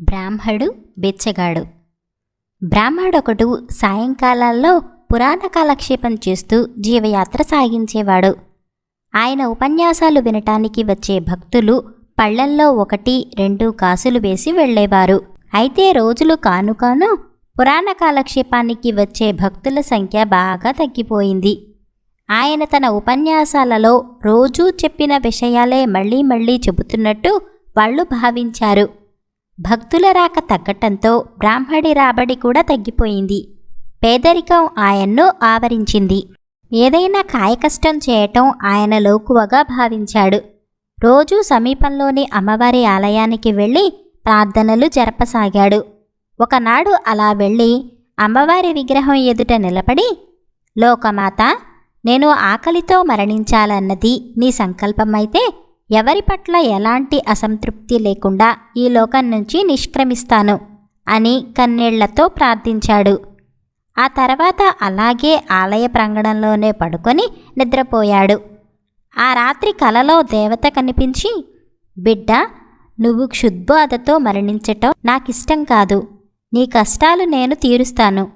బ్రాహ్మడు బెచ్చగాడు. బ్రాహ్మడొకడు సాయంకాలాల్లో పురాణ కాలక్షేపం చేస్తూ జీవయాత్ర సాగించేవాడు. ఆయన ఉపన్యాసాలు వినటానికి వచ్చే భక్తులు పళ్ళల్లో ఒకటి రెండు కాసులు వేసి వెళ్ళేవారు. అయితే రోజులు కాను కాను పురాణ కాలక్షేపానికి వచ్చే భక్తుల సంఖ్య బాగా తగ్గిపోయింది. ఆయన తన ఉపన్యాసాలలో రోజూ చెప్పిన విషయాలే మళ్ళీ మళ్ళీ చెబుతున్నట్టు వాళ్ళు భావించారు. భక్తుల రాక తగ్గటంతో బ్రాహ్మడి రాబడి కూడా తగ్గిపోయింది. పేదరికం ఆయన్ను ఆవరించింది. ఏదైనా కాయకష్టం చేయటం ఆయన లోకువగా భావించాడు. రోజూ సమీపంలోని అమ్మవారి ఆలయానికి వెళ్ళి ప్రార్థనలు జరపసాగాడు. ఒకనాడు అలా వెళ్ళి అమ్మవారి విగ్రహం ఎదుట నిలబడి లోకమాత నేను ఆకలితో మరణించాలన్నది నీ సంకల్పమైతే ఎవరి పట్ల ఎలాంటి అసంతృప్తి లేకుండా ఈ లోకం నుంచి నిష్క్రమిస్తాను అని కన్నీళ్ళతో ప్రార్థించాడు. ఆ తర్వాత అలాగే ఆలయ ప్రాంగణంలోనే పడుకొని నిద్రపోయాడు. ఆ రాత్రి కలలో దేవత కనిపించి బిడ్డ నువ్వు క్షుద్బాధతో మరణించటం నాకిష్టం కాదు. నీ కష్టాలు నేను తీరుస్తాను.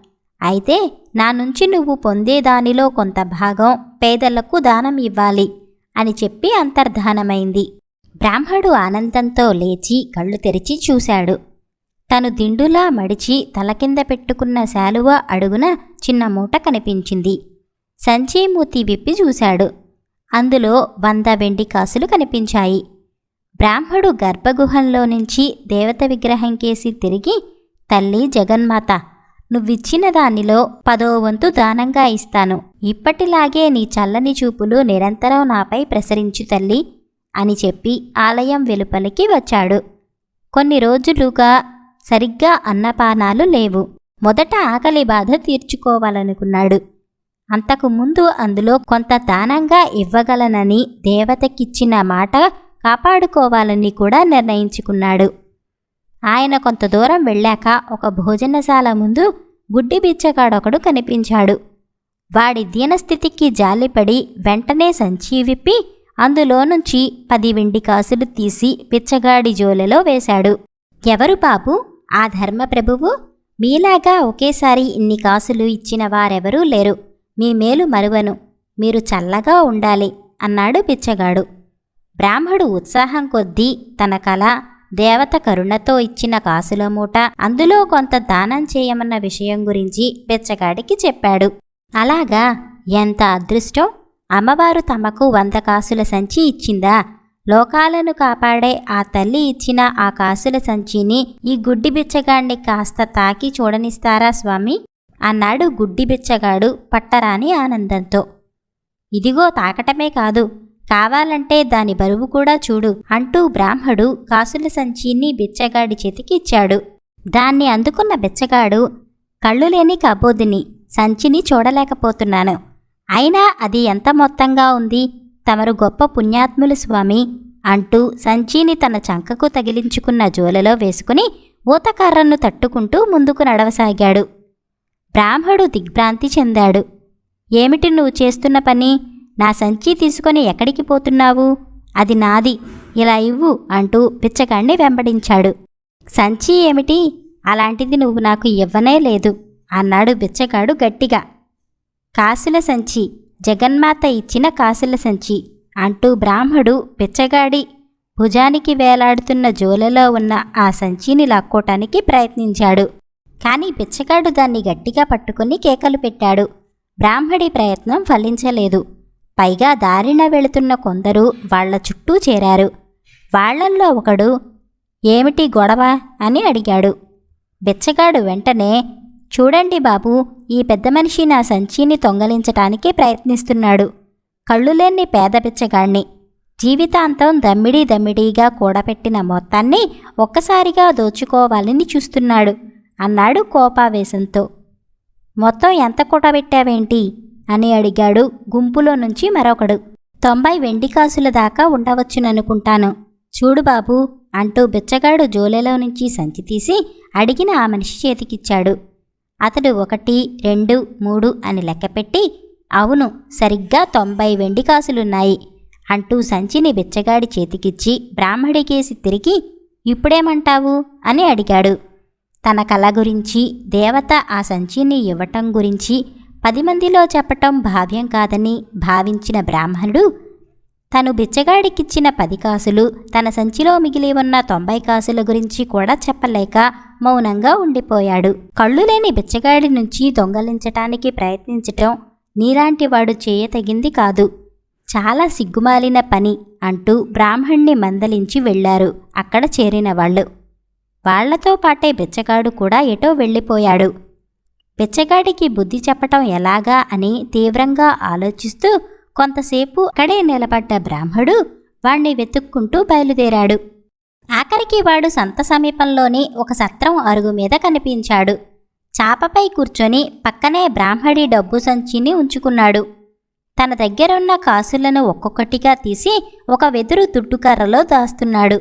అయితే నా నుంచి నువ్వు పొందే దానిలో కొంత భాగం పేదలకు దానం ఇవ్వాలి. అని చెప్పి అంతర్ధానమైంది. బ్రాహ్మడు ఆనందంతో లేచి కళ్ళు తెరిచి చూశాడు. తను దిండులా మడిచి తల కింద పెట్టుకున్న శాలువ అడుగున చిన్న మూట కనిపించింది. సంచీమూతి విప్పి చూశాడు. అందులో వంద వెండి కాసులు కనిపించాయి. బ్రాహ్మడు గర్భగుహంలో నుంచి దేవత విగ్రహం కేసి తిరిగి తల్లి జగన్మాత నువ్విచ్చిన దానిలో పదో వంతు దానంగా ఇస్తాను. ఇప్పటిలాగే నీ చల్లని చూపులు నిరంతరం నాపై ప్రసరించు తల్లి అని చెప్పి ఆలయం వెలుపలికి వచ్చాడు. కొన్ని రోజులుగా సరిగ్గా అన్నపానాలు లేవు. మొదట ఆకలి బాధ తీర్చుకోవాలనుకున్నాడు. అంతకు ముందు అందులో కొంత దానంగా ఇవ్వగలనని దేవతకిచ్చిన మాట కాపాడుకోవాలని కూడా నిర్ణయించుకున్నాడు. ఆయన కొంత దూరం వెళ్ళాక ఒక భోజనశాల ముందు గుడ్డి బిచ్చగాడొకడు కనిపించాడు. వాడి దీనస్థితికి జాలిపడి వెంటనే సంచి విప్పి అందులో నుంచి పది వెండి కాసులు తీసి పిచ్చగాడి జోలెలో వేశాడు. ఎవరు బాబు? ఆ ధర్మప్రభువు? మీలాగా ఒకేసారి ఇన్ని కాసులు ఇచ్చిన వారెవరూ లేరు. మీ మేలు మరువను. మీరు చల్లగా ఉండాలి అన్నాడు పిచ్చగాడు బ్రాహ్మడు ఉత్సాహం కొద్దీ తన కళ దేవత కరుణతో ఇచ్చిన కాసుల మూట అందులో కొంత దానం చేయమన్న విషయం గురించి బిచ్చగాడికి చెప్పాడు. అలాగా? ఎంత అదృష్టం? అమ్మవారు తమకు వంద కాసుల సంచి ఇచ్చిందా? లోకాలను కాపాడే ఆ తల్లి ఇచ్చిన ఆ కాసుల సంచిని ఈ గుడ్డి బిచ్చగాడిని కాస్త తాకి చూడనిస్తారా స్వామి? అన్నాడు గుడ్డి బిచ్చగాడు పట్టరాని ఆనందంతో. ఇదిగో తాకటమే కాదు కావాలంటే దాని బరువు కూడా చూడు అంటూ బ్రాహ్మడు కాసుల సంచిని బిచ్చగాడి చేతికి ఇచ్చాడు. దాన్ని అందుకున్న బిచ్చగాడు కళ్ళు లేని కబోదిని సంచిని చూడలేకపోతున్నాను. అయినా అది ఎంత మొత్తంగా ఉంది? తమరు గొప్ప పుణ్యాత్ములు స్వామి అంటూ సంచిని తన చంకకు తగిలించుకున్న జోలలో వేసుకుని ఊతకర్రను తట్టుకుంటూ ముందుకు నడవసాగాడు. బ్రాహ్మడు దిగ్భ్రాంతి చెందాడు. ఏమిటి నువ్వు చేస్తున్న పని? నా సంచి తీసుకొని ఎక్కడికి పోతున్నావు? అది నాది. ఇలా ఇవ్వు అంటూ బిచ్చగాణ్ణి వెంబడించాడు. సంచి ఏమిటి? అలాంటిది నువ్వు నాకు ఇవ్వనే లేదు అన్నాడు బిచ్చగాడు గట్టిగా. కాసుల సంచి. జగన్మాత ఇచ్చిన కాసుల సంచి అంటూ బ్రాహ్మడు బిచ్చగాడి భుజానికి వేలాడుతున్న జోలలో ఉన్న ఆ సంచిని లాక్కోటానికి ప్రయత్నించాడు. కానీ బిచ్చగాడు దాన్ని గట్టిగా పట్టుకుని కేకలు పెట్టాడు. బ్రాహ్మడి ప్రయత్నం ఫలించలేదు. పైగా దారిన వెళుతున్న కొందరు వాళ్ళ చుట్టూ చేరారు. వాళ్ళల్లో ఒకడు ఏమిటి గొడవ? అని అడిగాడు. బిచ్చగాడు వెంటనే చూడండి బాబు ఈ పెద్ద మనిషి నా సంచిని దొంగలించటానికి ప్రయత్నిస్తున్నాడు. కళ్ళు లేని పేద బిచ్చగాణ్ణి. జీవితాంతం దమ్మిడీ దమ్మిడీగా కూడపెట్టిన మొత్తాన్ని ఒక్కసారిగా దోచుకోవాలని చూస్తున్నాడు అన్నాడు కోపావేశంతో. మొత్తం ఎంత కూడబెట్టావేంటి? అని అడిగాడు. గుంపులో నుంచి మరొకడు. తొంభై వెండి కాసుల దాకా ఉండవచ్చుననుకుంటాను. చూడు బాబు అంటూ బిచ్చగాడు జోలెలో నుంచి సంచి తీసి అడిగిన ఆ మనిషి చేతికిచ్చాడు. అతడు ఒకటి రెండు మూడు అని లెక్కపెట్టి అవును సరిగ్గా తొంభై వెండి కాసులున్నాయి అంటూ సంచిని బిచ్చగాడి చేతికిచ్చి బ్రాహ్మడికేసి తిరిగి ఇప్పుడేమంటావు? అని అడిగాడు. తన కళ గురించి దేవత ఆ సంచిని ఇవ్వటం గురించి పది మందిలో చెప్పటం భావ్యం కాదని భావించిన బ్రాహ్మణుడు తను బిచ్చగాడికిచ్చిన పది కాసులు తన సంచిలో మిగిలి ఉన్న తొంభై కాసుల గురించి కూడా చెప్పలేక మౌనంగా ఉండిపోయాడు. కళ్ళు లేని బిచ్చగాడి నుంచి దొంగలించటానికి ప్రయత్నించటం నీలాంటివాడు చేయతగింది కాదు. చాలా సిగ్గుమాలిన పని అంటూ బ్రాహ్మణ్ణి మందలించి వెళ్ళారు అక్కడ చేరిన వాళ్ళు. వాళ్ళతో పాటే బిచ్చగాడు కూడా ఎటో వెళ్ళిపోయాడు. బిచ్చగాడికి బుద్ధి చెప్పటం ఎలాగా అని తీవ్రంగా ఆలోచిస్తూ కొంతసేపు అక్కడే నిలబడ్డ బ్రాహ్మడు వాణ్ణి వెతుక్కుంటూ బయలుదేరాడు. ఆఖరికి వాడు సంత సమీపంలోని ఒక సత్రం అరుగు మీద కనిపించాడు. చాపపై కూర్చొని పక్కనే బ్రాహ్మడి డబ్బు సంచిని ఉంచుకున్నాడు. తన దగ్గరున్న కాసులను ఒక్కొక్కటిగా తీసి ఒక వెదురు దుడ్డుకర్రలో దాస్తున్నాడు.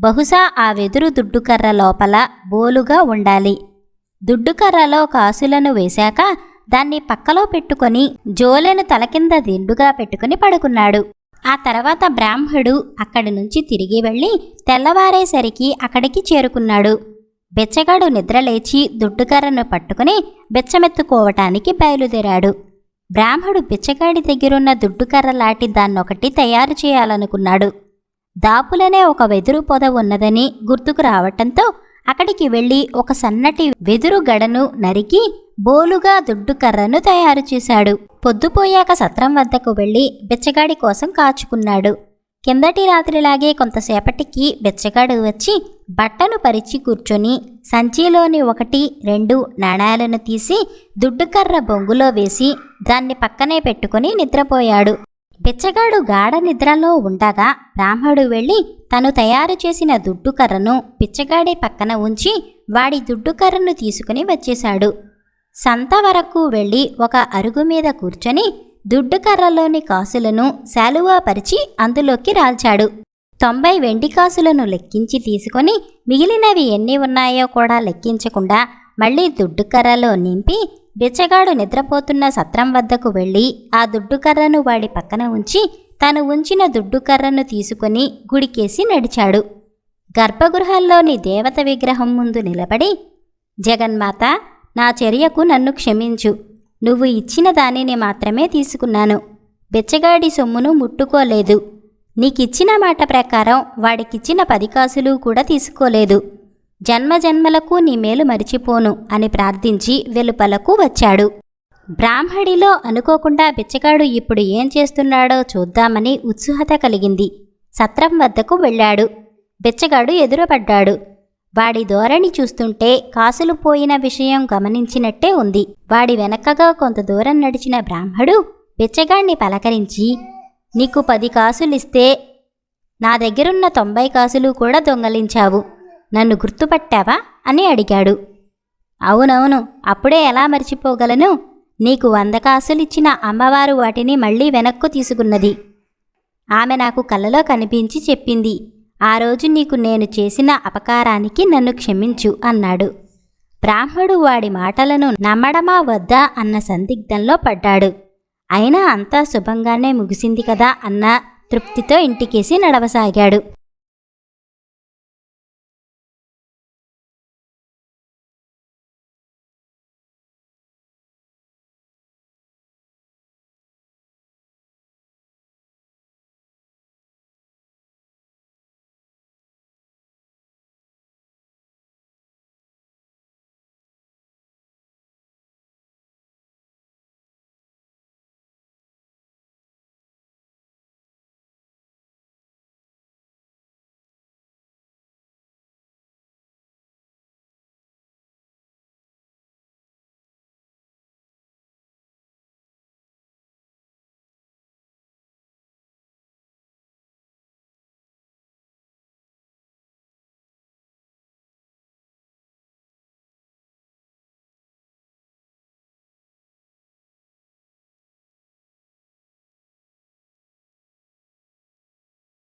బహుశా ఆ వెదురు దుడ్డుకర్ర లోపల బోలుగా ఉండాలి. దుడ్డుకర్రలో కాసులను వేశాక దాన్ని పక్కలో పెట్టుకొని జోలెను తలకింద దిండుగా పెట్టుకుని పడుకున్నాడు. ఆ తర్వాత బ్రాహ్మడు అక్కడి నుంచి తిరిగి వెళ్ళి తెల్లవారేసరికి అక్కడికి చేరుకున్నాడు. బెచ్చగాడు నిద్రలేచి దుడ్డుకర్రను పట్టుకుని బెచ్చమెత్తుకోవటానికి బయలుదేరాడు. బ్రాహ్మడు బిచ్చగాడి దగ్గరున్న దుడ్డుకర్ర లాంటి దాన్నొకటి తయారు చేయాలనుకున్నాడు. దాపులనే ఒక వెదురు పొద ఉన్నదని గుర్తుకు రావటంతో అక్కడికి వెళ్ళి ఒక సన్నటి వెదురు గడను నరికి బోలుగా దుడ్డుకర్రను తయారు చేశాడు. పొద్దుపోయాక సత్రం వద్దకు వెళ్ళి బిచ్చగాడి కోసం కాచుకున్నాడు. కిందటి రాత్రిలాగే కొంతసేపటికి బిచ్చగాడు వచ్చి బట్టను పరిచి కూర్చొని సంచిలోని ఒకటి రెండు నాణాలను తీసి దుడ్డుకర్ర బొంగులో వేసి దాన్ని పక్కనే పెట్టుకుని నిద్రపోయాడు. బిచ్చగాడు గాఢ నిద్రలో ఉండగా బ్రాహ్మడు వెళ్ళి తను తయారు చేసిన దుడ్డుకర్రను బిచ్చగాడి పక్కన ఉంచి వాడి దుడ్డుకర్రను తీసుకుని వచ్చేశాడు. సంత వరకు వెళ్ళి ఒక అరుగు మీద కూర్చొని దుడ్డుకర్రలోని కాసులను శాలువాపరిచి అందులోకి రాల్చాడు. తొంభై వెండి కాసులను లెక్కించి తీసుకొని మిగిలినవి ఎన్ని ఉన్నాయో కూడా లెక్కించకుండా మళ్ళీ దుడ్డుకర్రలో నింపి బిచ్చగాడు నిద్రపోతున్న సత్రం వద్దకు వెళ్ళి ఆ దుడ్డుకర్రను వాడి పక్కన ఉంచి తాను ఉంచిన దుడ్డుకర్రను తీసుకుని గుడికేసి నడిచాడు. గర్భగృహాల్లోని దేవత విగ్రహం ముందు నిలబడి జగన్మాత నా చర్యకు నన్ను క్షమించు. నువ్వు ఇచ్చిన దానిని మాత్రమే తీసుకున్నాను. బిచ్చగాడి సొమ్మును ముట్టుకోలేదు. నీకిచ్చిన మాట ప్రకారం వాడికిచ్చిన పది కాసులు కూడా తీసుకోలేదు. జన్మ జన్మలకు నీ మేలు మరిచిపోను అని ప్రార్థించి వెలుపలకు వచ్చాడు. బ్రాహ్మడిలో అనుకోకుండా బిచ్చగాడు ఇప్పుడు ఏం చేస్తున్నాడో చూద్దామని ఉత్సుహత కలిగింది. సత్రం వద్దకు వెళ్ళాడు. బిచ్చగాడు ఎదురుపడ్డాడు. వాడి ధోరణి చూస్తుంటే కాసులు పోయిన విషయం గమనించినట్టే ఉంది. వాడి వెనకగా కొంత దూరం నడిచిన బ్రాహ్మడు బిచ్చగాడిని పలకరించి నీకు పది కాసులిస్తే నా దగ్గరున్న తొంభై కాసులు కూడా దొంగలించావు. నన్ను గుర్తుపట్టావా అని అడిగాడు. అవునవును అప్పుడే ఎలా మర్చిపోగలను? నీకు వంద కాసులిచ్చిన అమ్మవారు వాటిని మళ్ళీ వెనక్కు తీసుకున్నది. ఆమె నాకు కలలో కనిపించి చెప్పింది ఆ రోజు నీకు నేను చేసిన అపకారానికి నన్ను క్షమించు అన్నాడు. బ్రాహ్మడు వాడి మాటలను నమ్మడమా వద్దా అన్న సందిగ్ధంలో పడ్డాడు. అయినా అంతా శుభంగానే ముగిసింది కదా అన్న తృప్తితో ఇంటికేసి నడవసాగాడు.